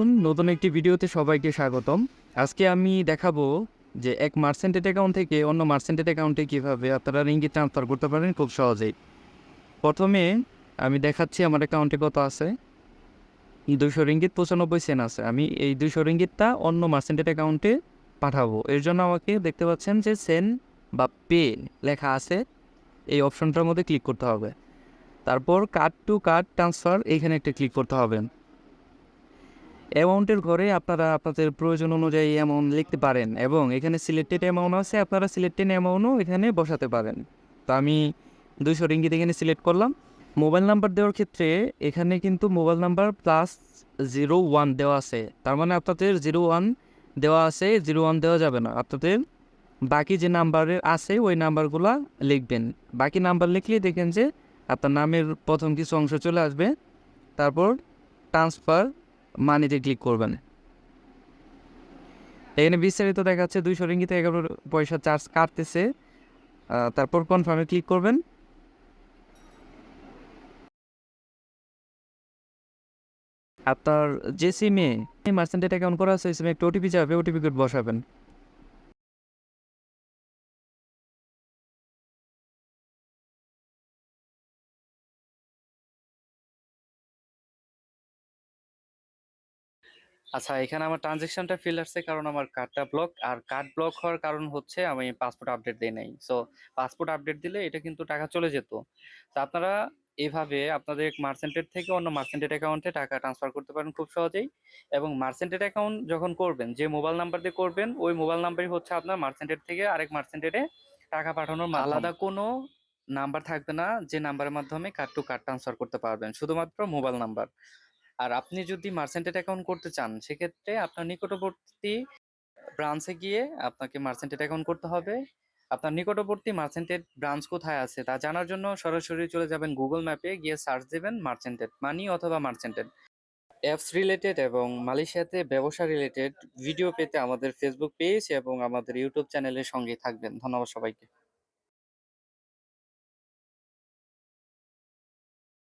আলাইকুম নতুন একটি ভিডিওতে সবাইকে স্বাগতম। আজকে আমি দেখাবো যে এক মার্সেন্টেড অ্যাকাউন্ট থেকে অন্য মার্সেন্টেড অ্যাকাউন্টে কীভাবে আপনারা রিঙ্গিত ট্রান্সফার করতে পারেন খুব সহজেই। প্রথমে আমি দেখাচ্ছি আমার অ্যাকাউন্টে কত আছে। দুশো রিঙ্গিত পঁচানব্বই সেন আছে। আমি এই দুশো রিঙ্গিতটা অন্য মার্সেন্টেড অ্যাকাউন্টে পাঠাবো। এর জন্য আমাকে দেখতে পাচ্ছেন যে সেন বা পে লেখা আছে। এই অপশনটার মধ্যে ক্লিক করতে হবে। তারপর কার্ড টু কার্ড ট্রান্সফার এইখানে একটা ক্লিক করতে হবে। অ্যামাউন্টের ঘরে আপনারা আপনাদের প্রয়োজন অনুযায়ী অ্যামাউন্ট লিখতে পারেন এবং এখানে সিলেক্টেড অ্যামাউন্ট আছে, আপনারা সিলেক্টেড অ্যামাউন্টও এখানে বসাতে পারেন। তো আমি দুইশো রিঙ্গিত এখানে সিলেক্ট করলাম। মোবাইল নাম্বার দেওয়ার ক্ষেত্রে এখানে কিন্তু mobile number plus zero one দেওয়া আছে। তার মানে আপনাদের জিরো ওয়ান দেওয়া আছে জিরো ওয়ান দেওয়া যাবে না। আপনাদের বাকি যে নাম্বারে আছে, ওই নাম্বারগুলো লিখবেন। বাকি নাম্বার লিখলে দেখেন যে আপনার নামের প্রথম কিছু অংশ চলে আসবে। তারপর ট্রান্সফার মানিতে ক্লিক করবেন। এখানে বিস্তারিত দেখা যাচ্ছে দুইশো রিঙ্গিতে এগারো পয়সা চার্জ কাটতেছে। তারপর কনফার্মে ক্লিক করবেন। আপনার যে সিমে মার্সেন্টেড অ্যাকাউন্ট করা আছে সিমে একটা ওটিপি যাবে ওটিপি কোড বসাবেন। আচ্ছা এখানে আমার ট্রানজেকশনটা ফিল আসছে কারণ আমার কার্ডটা ব্লক আর কার্ড ব্লক হওয়ার কারণ হচ্ছে আমি পাসপোর্ট আপডেট দেই নাই। সো পাসপোর্ট আপডেট দিলে এটা কিন্তু টাকা চলে যেত। তো আপনারা এভাবে আপনাদের মার্চেন্টেড থেকে অন্য মার্চেন্টেড অ্যাকাউন্টে টাকা ট্রান্সফার করতে পারেন খুব সহজেই। এবং মার্চেন্টেড অ্যাকাউন্ট যখন করবেন যে মোবাইল নাম্বার দিয়ে করবেন ওই মোবাইল নাম্বারই হচ্ছে আপনার মার্চেন্টেড থেকে আরেক মার্চেন্টেডে টাকা পাঠানোর আলাদা কোনো নাম্বার থাকবে না যে নাম্বারের মাধ্যমে কার্ড টু কার্ড ট্রান্সফার করতে পারবেন শুধুমাত্র মোবাইল নাম্বার আর আপনি যদি মার্চেন্টেড অ্যাকাউন্ট করতে চান, সেক্ষেত্রে আপনার নিকটবর্তী ব্রাঞ্চে গিয়ে আপনাকে মার্চেন্টেড অ্যাকাউন্ট করতে হবে। আপনার নিকটবর্তী মার্চেন্টেড ব্রাঞ্চ কোথায় আছে, তা জানার জন্য সরাসরি চলে যাবেন গুগল ম্যাপে গিয়ে সার্চ দেবেন মার্চেন্টেড মানি অথবা মার্চেন্টেড অ্যাপস রিলেটেড এবং মালয়েশিয়াতে ব্যবসা রিলেটেড ভিডিও পেতে আমাদের ফেসবুক পেজ এবং আমাদের ইউটিউব চ্যানেলের সঙ্গে থাকবেন। ধন্যবাদ সবাইকে।